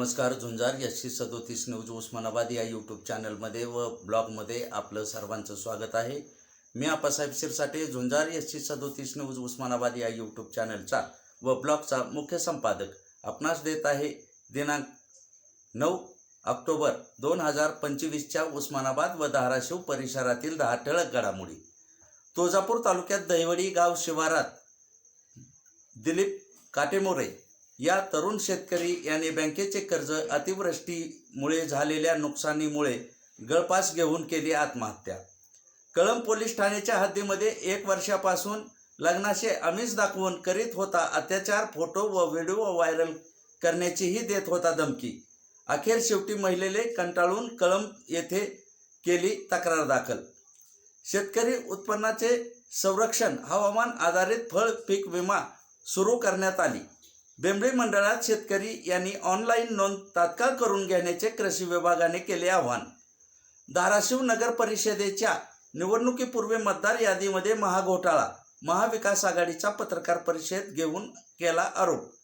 नमस्कार झुंजार एसशी सदोतीस न्यूज उस्मानाबाद या यूट्यूब चॅनलमध्ये व ब्लॉगमध्ये आपलं सर्वांचं स्वागत आहे. मी आपासाहेब शिरसाटे झुंजार एसशी सदोतीस न्यूज उस्मानाबाद या यूट्यूब चॅनलचा व ब्लॉगचा मुख्य संपादक आपणास देत आहे दिनांक नऊ ऑक्टोबर दोन हजार पंचवीसच्या उस्मानाबाद व धाराशिव परिसरातील दहा ठळक घडामोडी. तुळजापूर तालुक्यात दहिवडी गाव शिवारात दिलीप काटेमोरे या तरुण शेतकरी यांनी बँकेचे कर्ज अतिवृष्टीमुळे झालेल्या नुकसानीमुळे गळपास घेऊन केली आत्महत्या. कळंब पोलीस ठाण्याच्या हद्दीमध्ये एक वर्षापासून लग्नाचे आमिष दाखवून करीत होता अत्याचार फोटो व व्हिडिओ व्हायरल करण्याचीही देत होता धमकी. अखेर शेवटी महिलेने कंटाळून कळंब येथे केली तक्रार दाखल. शेतकरी उत्पन्नाचे संरक्षण हवामान आधारित फळ पीक विमा सुरू करण्यात आली. बेंबळी मंडळात शेतकरी यांनी ऑनलाईन नोंद तात्काळ करून घेण्याचे कृषी विभागाने केले आवाहन. धाराशिव नगर परिषदेच्या निवडणुकीपूर्वी मतदार यादीमध्ये महाघोटाळा महाविकास आघाडीचा पत्रकार परिषद घेऊन केला आरोप.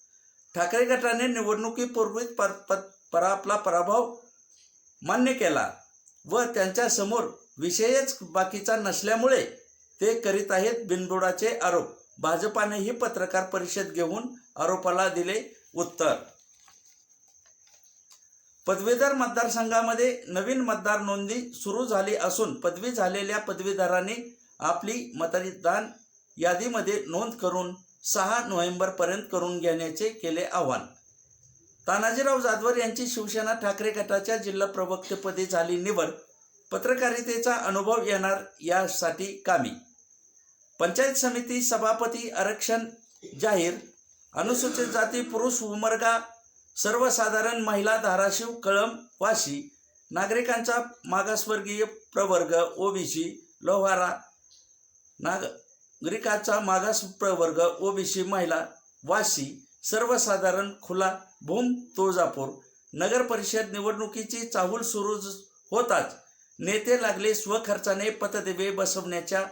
ठाकरे गटाने निवडणुकीपूर्वीच पर, पर, पर आपला पराभव मान्य केला व त्यांच्यासमोर विषयच बाकीचा नसल्यामुळे ते करीत आहेत बिनबुडाचे आरोप. भाजपानेही पत्रकार परिषद घेऊन आरोपाला दिले उत्तर. पदवीधर मतदारसंघामध्ये नवीन मतदार नोंदणी सुरू झाली असून पदवी झालेल्या पदवीधरांनी आपली मतदान यादीमध्ये नोंद करून सहा नोव्हेंबरपर्यंत करून घेण्याचे केले आवाहन. तानाजीराव जाधवर यांची शिवसेना ठाकरे गटाच्या जिल्हा प्रवक्तेपदी झाली निवड. पत्रकारितेचा अनुभव येणार यासाठी कामी. पंचायत समिती सभापती आरक्षण जाहीर अनुसूचित जाती पुरुष उमरगा सर्वसाधारण महिला धाराशिव कळम वाशी नागरिकांचा मागासवर्गीय प्रवर्ग ओबीसी लोहारा नागरिकाचा मागास प्रवर्ग ओबीसी महिला वाशी सर्वसाधारण खुला भूम तुळजापूर नगर परिषद निवडणुकीची चाहूल सुरू होताच नेते लागले स्वखर्चाने पतदिवे बसवण्याच्या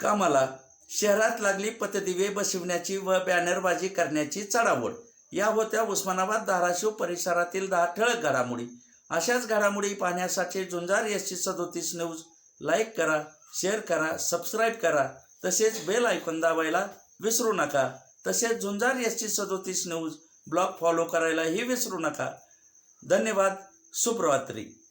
कामाला शहरात लागली पतदिवे बसवण्याची व बॅनरबाजी करण्याची चढावड या होत्या उस्मानाबाद धाराशिव परिसरातील दहा ठळक घडामोडी. अशाच घडामोडी पाहण्यासाठी झुंजार एसची सदोतीस न्यूज. लाईक करा शेअर करा सबस्क्राईब करा. तसेच बेल ऐकून दाबायला विसरू नका. तसेच झुंजार एसची सदोतीस न्यूज ब्लॉग फॉलो करायलाही विसरू नका. धन्यवाद शुभरात्री.